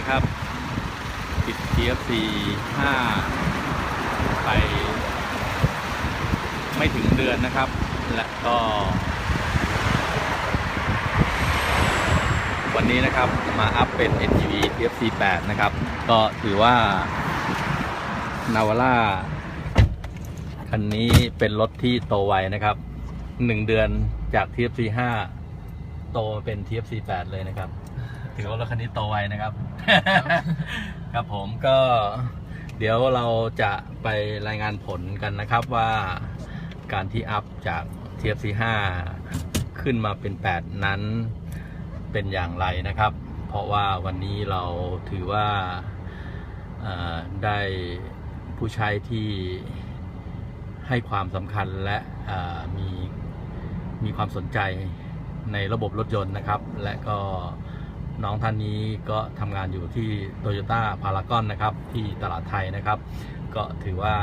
นะครับติด TFC 5 ไป ไม่ถึงเดือนนะครับ และก็ วันนี้นะครับมาอัพเป็น NGV TFC 8 นะครับ ก็ถือว่านาวาร่าคันนี้เป็นรถที่โตไวนะครับหนึ่งเดือนจาก TFC 5 โตเป็น TFC 8 เลยนะครับ ถือว่ารถคันนี้โตไวนะครับ ครับผมก็เดี๋ยวเราจะไปรายงานผลกันนะครับว่าการที่อัพจาก TFC 5ขึ้นมาเป็น 8 นั้นเป็นอย่างไรนะครับ เพราะว่าวันนี้เราถือว่าเอ่อได้ผู้ใช้ที่ให้ความสำคัญและเอ่อมีมีความสนใจในระบบรถยนต์นะครับ และก็ น้องท่านนี้ก็ทำงานอยู่ที่ Toyota Paragon นะครับ ที่ตลาดไทยนะครับ ก็ถือว่า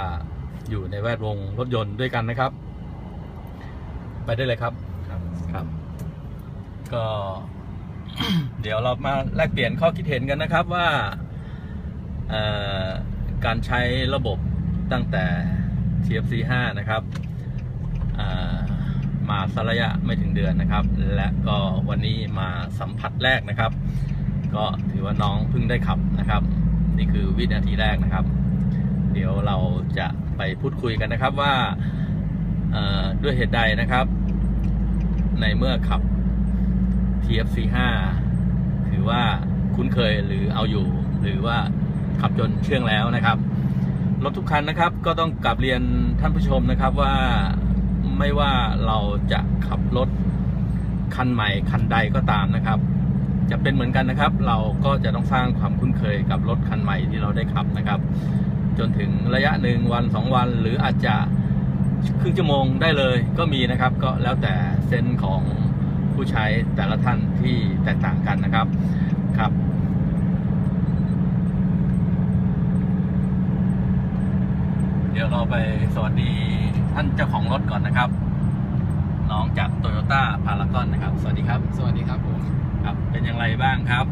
อยู่ในแวดวงรถยนต์ด้วยกันนะครับ ไปได้เลยครับครับก็ เดี๋ยวเรามาแลกเปลี่ยนข้อคิดเห็นกันนะครับว่าเอ่อการใช้ระบบตั้งแต่ TFC 5 นะครับอ่า มาสักระยะไม่ถึงเดือนนะครับ และก็วันนี้มาสัมผัสแรกนะครับ ก็ถือว่าน้องเพิ่งได้ขับนะครับ นี่คือวินาทีแรกนะครับ เดี๋ยวเราจะไปพูดคุยกันนะครับว่าด้วยเหตุใดนะครับ ในเมื่อขับ TFC 5ถือว่าคุ้นเคยหรือเอาอยู่ หรือว่าขับจนเชื่องแล้วนะครับรถทุกคันนะครับ ก็ต้องกลับเรียนท่านผู้ชมนะครับว่า ไม่ว่าเราจะขับรถคันใหม่คันใดก็ตามนะครับ จะเป็นเหมือนกันนะครับ เราก็จะต้องสร้างความคุ้นเคยกับรถคันใหม่ที่เราได้ขับนะครับ จนถึงระยะหนึ่งวันสองวัน หรืออาจจะครึ่งชั่วโมงได้เลยก็มีนะครับ ก็แล้วแต่เซนของผู้ใช้แต่ละท่านที่แตกต่างกันนะครับครับเดี๋ยวเราไปสวัสดี ท่านเจ้าของรถก่อนนะครับน้องจากโตโยต้าพารากอนนะครับ สวัสดีครับ สวัสดีครับผมครับเป็นอย่างไรบ้างครับ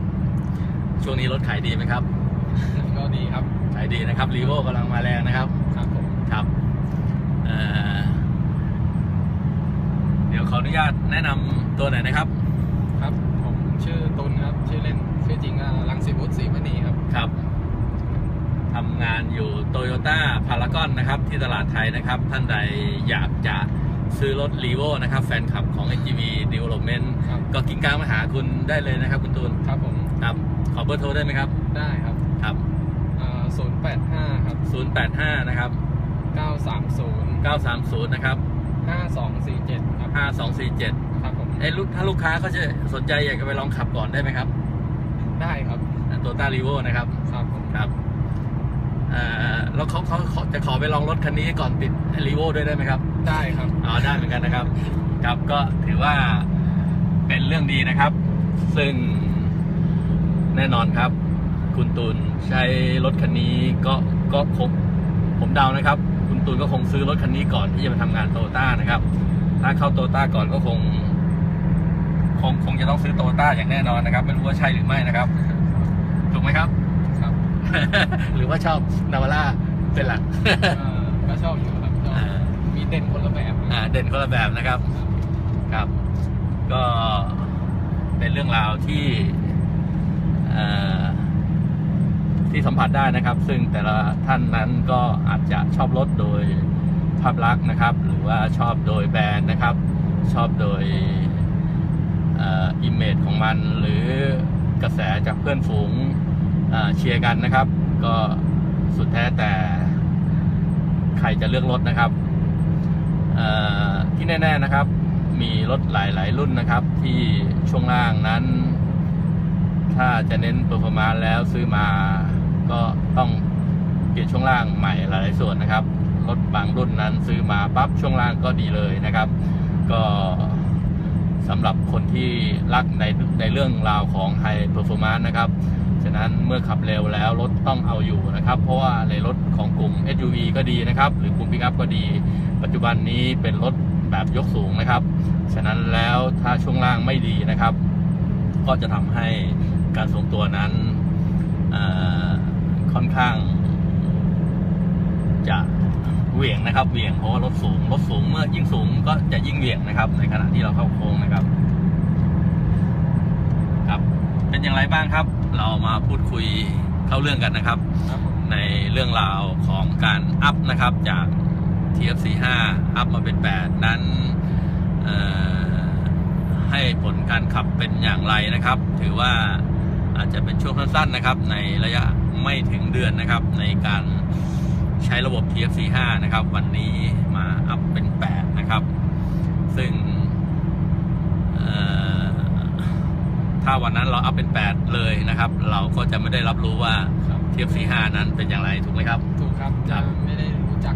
ช่วงนี้รถขายดีไหมครับ ก็ดีครับขายดีนะครับรีโวกำลังมาแรงนะครับครับผมครับเอ่อเดี๋ยวขออนุญาตแนะนำตัวหน่อยนะครับ ครับ ผมชื่อตุลครับ ชื่อเล่นชื่อจริงอะรังสิบุตรศรีมณีครับครับทำ งานอยู่โตโยต้าพารากอนนะครับ ที่ตลาดไทยนะครับ ท่านใดอยากจะซื้อรถรีโวนะครับ แฟนคลับของ NGV Development ครับ ก็กิ้งกลางมาหาคุณได้เลยนะครับ คุณตูนครับผม ครับ ขอเบอร์โทรได้ไหมครับ ได้ครับครับ ศูนย์แปดห้าครับ085 นะครับ เก้าสามศูนย์930 นะครับ ห้าสองสี่เจ็ดครับ 5247ครับผมเอ้ยลูกถ้าลูกค้าเขาจะสนใจอยากจะไปลองขับก่อนได้ไหมครับได้ครับตัวต้ารีโวนะครับ ครับผม ครับเอ่อ แล้วเขาเขาเขาจะขอไปลองรถคันนี้ก่อนติดรีโวด้วยได้ไหมครับ ได้ครับอ๋อได้เหมือนกันนะครับ ครับก็ถือว่าเป็นเรื่องดีนะครับ ซึ่งแน่นอนครับ คุณตูนใช้รถคันนี้ก็ก็คงผมเดานะครับ คุณตูนก็คงซื้อรถคันนี้ก่อนที่จะมาทำงานโตต้านะครับ ถ้าเข้าโตต้าก่อนก็คง คงคงจะต้องซื้อโตต้าอย่างแน่นอนนะครับ ไม่รู้ว่าใช่หรือไม่นะครับ ถูกไหมครับครับ หรือว่าชอบนาวาร่าเป็นหลักเอ่อก็ชอบอยู่ครับชอบอ่ามีเด่นคนละแบบอ่าเด่นคนละแบบนะครับ ครับ ก็เป็นเรื่องราวที่เอ่อที่สัมผัสได้นะครับ ซึ่งแต่ละท่านนั้นก็อาจจะชอบรถโดยภาพลักษณ์นะครับ หรือว่าชอบโดยแบรนด์นะครับ ชอบโดยอิมเมจของมันหรือกระแสจากเพื่อนฝูง เชียร์กันนะครับ ก็สุดแท้แต่ใครจะเลือกรถนะครับที่แน่ ๆนะครับ มีรถหลาย ๆ รุ่นนะครับ ที่ช่วงล่างนั้น ถ้าจะเน้นเปอร์ฟอร์มานแล้วซื้อมาก็ต้องเปลี่ยนช่วงล่างใหม่หลาย ๆ ส่วนนะครับ รถบางรุ่นนั้นซื้อมาปั๊บช่วงล่างก็ดีเลยนะครับ ก็สำหรับคนที่รักในในเรื่องราวของไฮเปอร์ฟอร์มานนะครับ ฉะนั้นเมื่อขับเร็วแล้วรถต้องเอาอยู่นะครับ เพราะว่าในรถของกลุ่ม SUV ก็ดีนะครับ หรือกลุ่มปิกอัพก็ดี ปัจจุบันนี้เป็นรถแบบยกสูงนะครับ ฉะนั้นแล้วถ้าช่วงล่างไม่ดีนะครับ ก็จะทำให้การทรงตัวนั้นค่อนข้าง จะเหวี่ยงนะครับเหวี่ยงเพราะว่ารถสูงรถสูงเมื่อยิ่งสูงก็จะยิ่งเหวี่ยงนะครับ ในขณะที่เราเข้าโค้งนะครับ เป็นอย่างไรบ้างครับ เรามาพูดคุยเข้าเรื่องกันนะครับครับผมในเรื่องราวของการอัพนะครับจาก TFC 5อัพมาเป็น 8 นั้นเอ่อให้ผลการขับเป็นอย่างไรนะครับ ถือว่าอาจจะเป็นช่วงสั้นๆนะครับ ในระยะไม่ถึงเดือนนะครับ ในการใช้ระบบ TFC 5นะครับ วันนี้มาอัพเป็น 8 นะครับ ซึ่งเอ่อ ถ้าวันนั้นเราอัพเป็น 8 เลยนะครับ เราก็จะไม่ได้รับรู้ว่าครับ TFC 5นั้นเป็นอย่างไรถูกไหมครับ ถูกครับครัจะบไม่ได้รู้จัก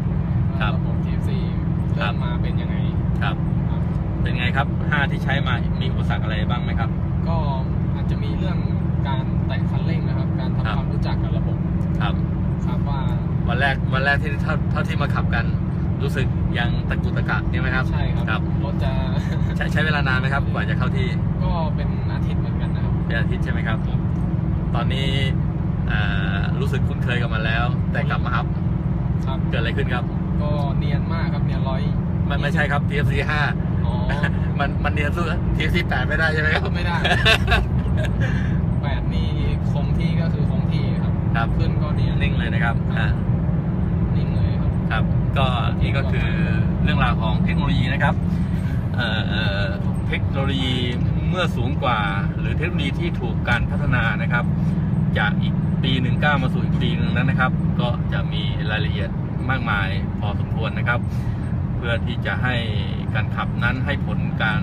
ว่าครับระบบ TFC ครัเริ่บ มมาเป็นยังไงครับ ครับเป็นไงครับ 5 ที่ใช้มามีอุปสรรคอะไรบ้างไหมครับ ก็อาจจะมีเรื่องการแตะคันเร่งนะครับ การครับ ทำความรู้จักกับระบบครับ ครับว่าวันแรกวันแรกที่เท่าเท่าที่มาขับกันรู้สึกยังตะกุกตะกักใช่ไหมครับ ใช่ครับครับ รถจะ ใช้ใช้เวลานานไหมครับกว่าจะเข้าที่ก็เป็นอาทิตย์เหมื อนกันนะครับเป็นอาทิตย์ใช่ไหมครับ ตอนนี้อ่ารู้สึกคุ้นเคยกับมันแล้ว แต่กลับมาอัพครับ เกิดอะไรขึ้นครับ ก็เนียนมากครับเนียนร้อยมันไม่ใช่ครับ TFC อ๋อ5มันมันเนียนสู้ TFC 8ไม่ได้ใช่ไหมครับ ไม่ได้แปดนี่คงที่ก็คือคงที่ครับ ครับขึ้นก็เนียนนิ่งเลยนะครับอ่านิ่งเลยครับครับ ก็นี่ก็คือเรื่องราวของเทคโนโลยีนะครับ เอ่อเอ่อเทคโนโลยี เมื่อสูงกว่า หรือเทคโนโลยีที่ถูกการพัฒนานะครับ จากอีกปีหนึ่งก้าวมาสู่อีกปีหนึ่งนั้นนะครับ ก็จะมีรายละเอียดมากมายพอสมควรนะครับ เพื่อที่จะให้การขับนั้นให้ผลการ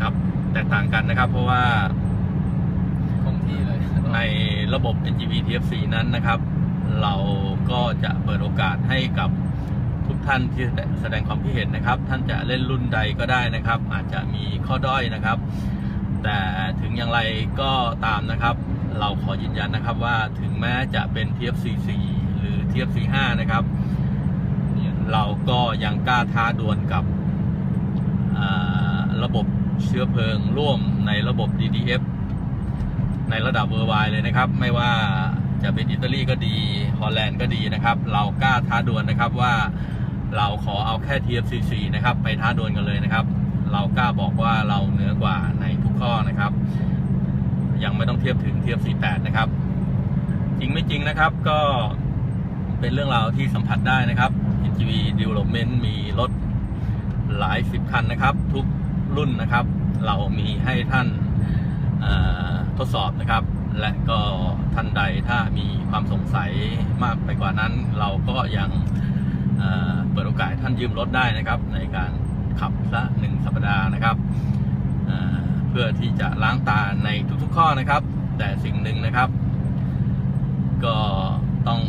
ขับแตกต่างกันนะครับ เพราะว่าคงที่เลยในระบบ NGV TFC นั้นนะครับ เราก็จะเปิดโอกาสให้กับทุกท่านที่แสดงความคิดเห็นนะครับ ท่านจะเล่นรุ่นใดก็ได้นะครับ อาจจะมีข้อด้อยนะครับ แต่ถึงอย่างไรก็ตามนะครับ เราขอยืนยันนะครับว่าถึงแม้จะเป็น TFC 4 หรือ TFC 5 นะครับ เราก็ยังกล้าท้าดวลกับระบบเชื้อเพลิงร่วมในระบบ DDF ในระดับเวอร์ไวเลยนะครับ ไม่ว่าจะเป็นอิตาลีก็ดีฮอลแลนด์ก็ดีนะครับ เรากล้าท้าดวลนะครับว่าเราขอเอาแค่ TFCC นะครับ ไปท้าดวลกันเลยนะครับ เรากล้าบอกว่าเราเหนือกว่าในทุกข้อนะครับ ยังไม่ต้องเทียบถึง TFC 8นะครับ จริงไม่จริงนะครับก็เป็นเรื่องราวที่สัมผัสได้นะครับ NGV Development มีรถหลายสิบคันนะครับ ทุกรุ่นนะครับ เรามีให้ท่านทดสอบนะครับ และก็ท่านใดถ้ามีความสงสัยมากไปกว่านั้น เราก็ยังเเปิดโอกาสท่านยืมรถได้นะครับในการ ขับละหนึ่งสัปดาห์นะครับเเพื่อที่จะล้างตาในทุกๆข้อนะครับ แต่สิ่งหนึ่งนะครับ ก็ต้อง